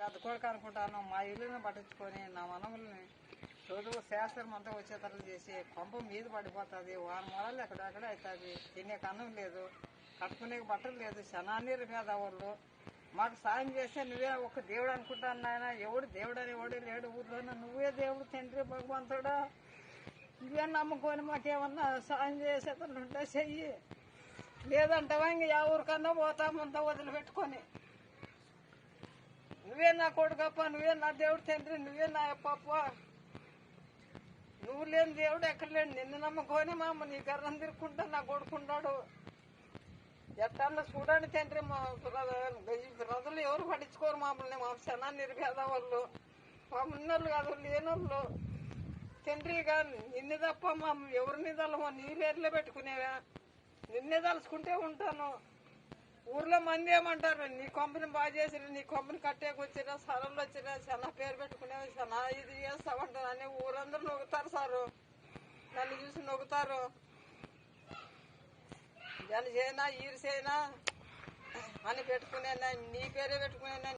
పెద్ద కొడుకు అనుకుంటాను మా ఇల్లుని పట్టించుకొని నా మనముల్ని చదువు శాస్త్రం అంతా వచ్చేటట్లు చేసి కొంప మీద పడిపోతుంది వారం మొదలు ఎక్కడెక్కడ అవుతుంది తినే కన్నం లేదు కట్టుకునే బట్టలు లేదు శనాన్నీరు మీద వాళ్ళు. మాకు సాయం చేస్తే నువ్వే ఒక దేవుడు అనుకుంటాను నాయన ఎవడు దేవుడు అని ఎవడు లేడు ఊర్లోనే నువ్వే దేవుడు తండ్రి భగవంతుడా? నువ్వే నమ్ముకొని మాకేమన్నా సాయం చేసేటట్లు ఉంటే చెయ్యి. లేదంటావా ఇంక ఎవరికన్నా పోతామంతా వదిలిపెట్టుకొని. నువ్వే నా కొడుకప్ప నువ్వే నా దేవుడు తండ్రి నువ్వే నా అప్ప నువ్వు లేని దేవుడు ఎక్కడ లేడు? నిన్ను నమ్ముకొని మా అమ్మ నీ గర్రం తిరుక్కుంటా నా కొడుకున్నాడు ఎట్టన్నా చూడండి తండ్రి మా బ్రద- ఎవరు పట్టించుకోరు మమ్మల్ని మా క్షణాన్ని నిర్భేద వాళ్ళు మా ఉన్నోళ్ళు కాదు లేనోళ్ళు. తండ్రి కానీ నిన్ను తప్ప మా ఎవరిని తలమో నీ పేర్లే పెట్టుకునేవా. నిన్నే తలుచుకుంటే ఉంటాను. ఊర్లో మంది ఏమంటారు నీ కొంపని బాగా చేసిన నీ కొంపని కట్టేకి వచ్చినా సరళ్ళు వచ్చినా చాలా పేరు పెట్టుకునేవి చాలా ఇది చేస్తామంటారు. అని ఊరందరూ నొగుతారు సారు. నన్ను చూసి నొగుతారు. జన చేయనా ఈరు చేయనా అని పెట్టుకునే నీ పేరే పెట్టుకునే